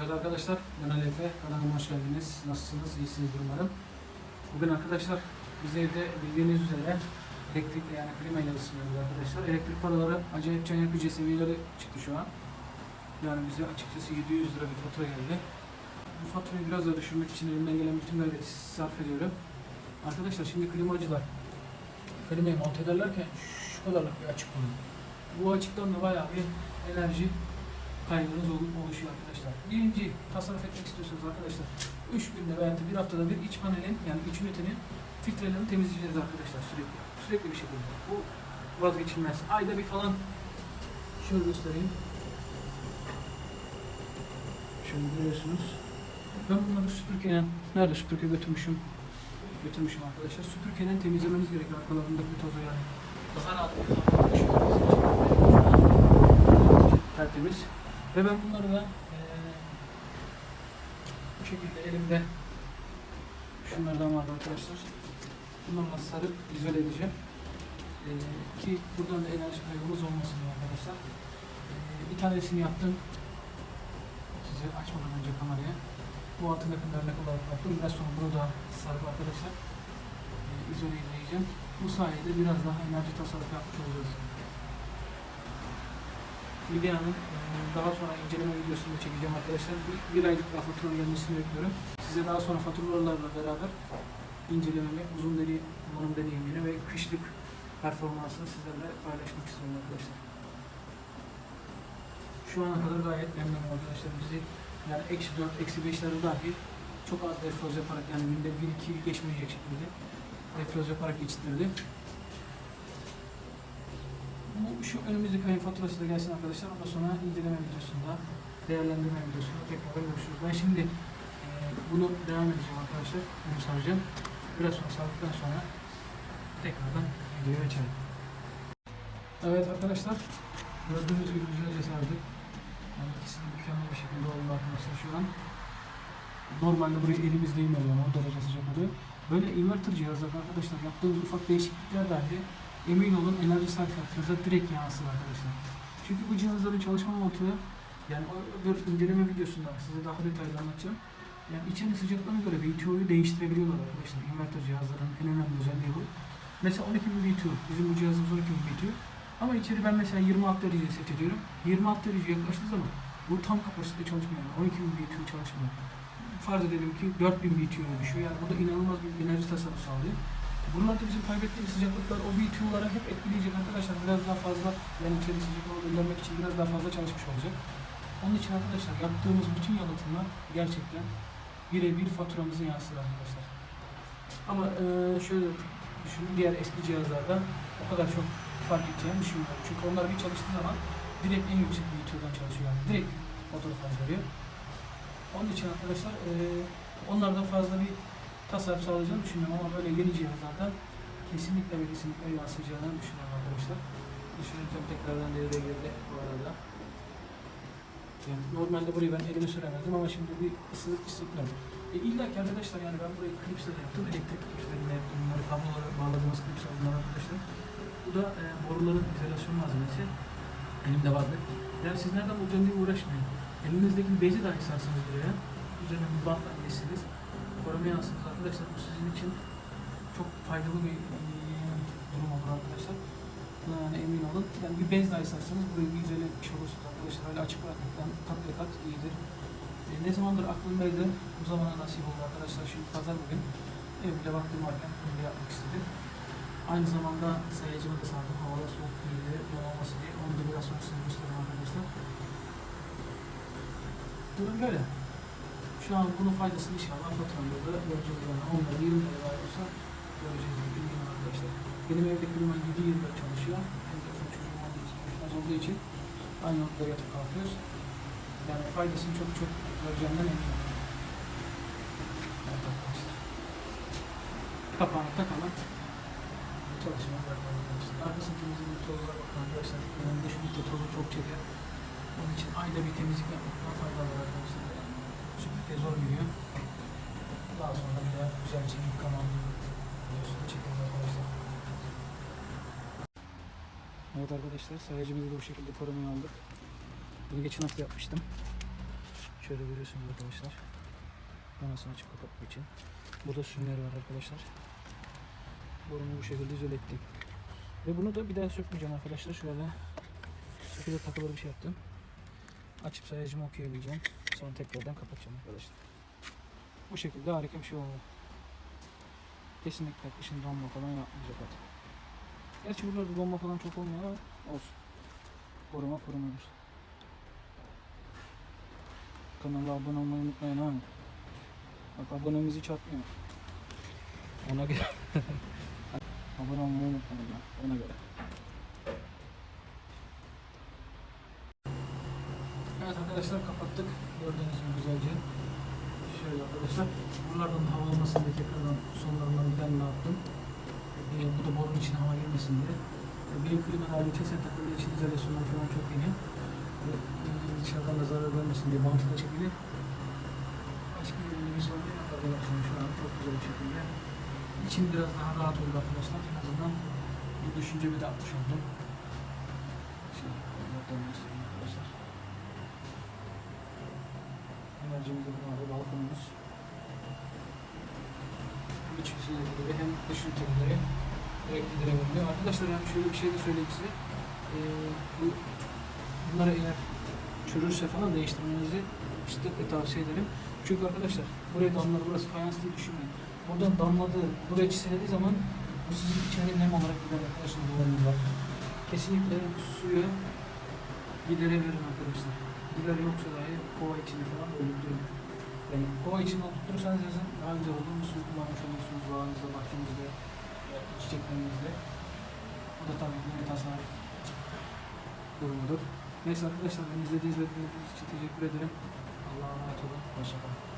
Evet arkadaşlar, ben Ali Efe. Kanalıma hoş geldiniz. Nasılsınız? İyisinizdir umarım. Bugün arkadaşlar biz evde bildiğiniz üzere elektrikle yani klima ile ısınıyoruz arkadaşlar. Elektrik paraları acayip can yakıcı seviyelere çıktı şu an. Yani bize açıkçası 700 lira bir fatura geldi. Bu faturayı biraz da düşürmek için elimden gelen bütün gayreti sarf ediyorum. Arkadaşlar şimdi klimacılar klimayı monte ederlerken şu kadarlık bir açık bulun. Bu açıktan da bayağı bir enerji kaybınız ol- oluşuyor arkadaşlar. Birinci tasarruf etmek istiyorsanız arkadaşlar 3 günde veya bir haftada bir iç panelin yani iç ünitenin filtrelerini temizleyeceğiz arkadaşlar sürekli. Sürekli bir şekilde. Bu vazgeçilmez. Ayda bir falan şöyle göstereyim. Şöyle görüyorsunuz. Ben bunları süpürgeyle nerede süpürge götürmüşüm? Götürmüşüm arkadaşlar. Süpürgeyle temizlemeniz gerekiyor arkalarındaki tozu yani. Daha rahat hava tertemiz. Ve ben bunları da eee, bu şekilde elimde şunlardan var arkadaşlar. Bunlarla sarıp izole edeceğim. Eee, ki buradan da enerji kaybımız olmasın arkadaşlar. Eee, bir tanesini yaptım. Size açmadan önce kameraya. Bu altındakini örnek olarak yaptım. Biraz sonra bunu da sarıp arkadaşlar eee, izole edeceğim. Bu sayede biraz daha enerji tasarrufu yapmış olacağız. Videonun daha sonra inceleme videosunu çekeceğim arkadaşlar. Bir, bir aylık daha fatura gelmesini bekliyorum. Size daha sonra faturalarla beraber incelememi, uzun deli kullanım deneyimini ve kışlık performansını sizlerle paylaşmak istiyorum arkadaşlar. Şu ana kadar gayet memnunum arkadaşlar. Bizi yani eksi 4, eksi 5'lerde dahi çok az defroz yaparak yani günde 1-2 geçmeyecek şekilde defroz yaparak geçirdi. Bu şu önümüzdeki ayın faturası da gelsin arkadaşlar. Ondan sonra inceleme videosunda, değerlendirme videosunda tekrar görüşürüz. Ben şimdi e, bunu devam edeceğim arkadaşlar. Bunu saracağım. Biraz sonra sardıktan sonra tekrardan videoyu açalım. Evet arkadaşlar. Gördüğünüz gibi güzelce sardık. Yani ikisi de mükemmel bir şekilde oldu arkadaşlar şu an. Normalde burayı elimizle inmiyor o derece sıcak oluyor. Böyle inverter cihazlar arkadaşlar yaptığımız ufak değişiklikler dahi emin olun enerji sarf yaptığınızda direkt yansır arkadaşlar. Çünkü bu cihazların çalışma mantığı yani bir inceleme videosunda size daha detaylı anlatacağım. Yani içinin sıcaklığına göre BTU'yu değiştirebiliyorlar arkadaşlar. Inverter cihazların en önemli özelliği bu. Mesela 12.000 BTU, bizim bu cihazımız 12.000 BTU. Ama içeri ben mesela 26 derece set ediyorum. 26 derece yaklaştığı zaman bu tam kapasite çalışmıyor. Yani 12.000 BTU çalışmıyor. Farz edelim ki 4.000 BTU'ya düşüyor. Yani bu da inanılmaz bir enerji tasarrufu sağlıyor. Bunlarda bizim kaybettiğimiz sıcaklıklar o BTU'lara hep etkileyecek arkadaşlar. Biraz daha fazla yani içeri sıcaklığı göndermek için biraz daha fazla çalışmış olacak. Onun için arkadaşlar yaptığımız bütün yalıtımlar gerçekten birebir faturamızı yansır arkadaşlar. Ama eee şöyle düşünün diğer eski cihazlarda o kadar çok fark edeceğini düşünmüyorum. Çünkü onlar bir çalıştığı zaman direkt en yüksek BTU'dan çalışıyor. Yani direkt faz veriyor. Onun için arkadaşlar eee onlardan fazla bir tasarruf sağlayacağını düşünmüyorum ama böyle yeni cihazlarda kesinlikle ve kesinlikle yansıyacağını düşünüyorum arkadaşlar. Düşünürken tekrardan devreye girdi bu arada. Yani normalde burayı ben elime süremezdim ama şimdi bir ısılık hissettim. E illa ki arkadaşlar yani ben burayı klipsle de yaptım. Elektrik klipslerine bunları kablolara bağladığımız klipsler bunlar arkadaşlar. Bu da e, boruların izolasyon malzemesi. Elimde vardı. Yani siz nereden bulacağım diye uğraşmayın. Elinizdeki bezi dahi sarsınız buraya. Üzerine bir bantla geçsiniz. Korumaya alsınız arkadaşlar. Bu sizin için çok faydalı bir e, durum olur arkadaşlar. Buna yani emin olun. Yani bir bez dahi sarsanız burayı bir izole etmiş olursunuz arkadaşlar. Öyle açık bırakmaktan kat ve kat iyidir. E, ne zamandır aklımdaydı. Bu zamana nasip oldu arkadaşlar. Şimdi pazar bugün. Evde vaktim varken bunu yapmak istedim. Aynı zamanda sayacımı da sardım. Havada soğuk değildi. Donmaması diye. Onu da biraz sonra size göstereyim arkadaşlar. Durum böyle. Şu an bunun faydasını inşallah faturamda da göreceğiz. Yani 10 lira 20 lira olsa göreceğiz. Bilmiyorum arkadaşlar. Benim evde klima 7-24 çalışıyor. Hem de çocuğum olduğu için, düşmez olduğu için aynı noktada yatıp kalkıyoruz. Yani faydasını çok çok göreceğimden eminim. Evet arkadaşlar. Kapağını takalım. Çalışmaya bırakalım arkadaşlar. Arkasını temizliğinde tozlara bakın arkadaşlar. Önünde şu tozu çok çekiyor. Onun için ayda bir temizlik yapmaktan faydalı arkadaşlar. Zor giriyor. Daha sonra bir de güzelce yıkama videosunu çekiyoruz arkadaşlar. Evet arkadaşlar sayacımızı da bu şekilde korumaya aldık. Bunu geçen hafta yapmıştım. Şöyle görüyorsunuz arkadaşlar. Manasını açıp kapatmak için. Burada sünger var arkadaşlar. Borumu bu şekilde izole ettim. Ve bunu da bir daha sökmeyeceğim arkadaşlar. Şöyle söküde takılı bir şey yaptım. Açıp sayacımı okuyabileceğim. Sonra tekrardan kapatacağım arkadaşlar. Bu şekilde harika bir şey oldu. Kesinlikle kışın donma falan yapmayacak artık. Gerçi buralarda donma falan çok olmuyor ama olsun. Koruma korumadır. Kanala abone olmayı unutmayın ha. Bak abonemiz hiç artmıyor. Ona göre. abone olmayı unutmayın ona göre. Evet arkadaşlar kapattık. Gördüğünüz gibi güzelce. Şöyle arkadaşlar. Buralardan hava almasın diye tekrardan sonlarından bir tane yaptım. Ee, bu da borun içine hava girmesin diye. Ee, benim klima geçen sene takıldığı için izolasyonlar falan çok iyi. Ve, e, dışarıdan da zarar vermesin diye bantla çekili. Başka bir bir sorun yok arkadaşlar şu an çok güzel bir şekilde. İçim biraz daha rahat oldu arkadaşlar. En azından bu düşüncemi de atmış oldum. Şimdi buradan göstereyim arkadaşlar. Enerjimiz de burada balkonumuz. Yüzeyleri hem dış üniteleri direkt indirebiliyor. Arkadaşlar yani şöyle bir şey de söyleyeyim size. Ee, bu, bunları eğer çürürse falan değiştirmenizi şiddetle tavsiye ederim. Çünkü arkadaşlar buraya damlar burası fayans diye düşünmeyin. Buradan damladığı, buraya çiselediği zaman bu sizin içeri nem olarak gider arkadaşlar duvarınıza. Kesinlikle suyu giderebilirim arkadaşlar. Gider yoksa dahi kova içini falan öldürürüm. Kova içini oturtursanız yazın daha güzel olur. Bu suyu kullanmış olursunuz bağınızda, bahçenizde, çiçeklerinizde. Bu da tabii ki bir tasarruf durumudur. Neyse arkadaşlar beni izlediğiniz için teşekkür ederim. Allah'a emanet olun. Hoşçakalın.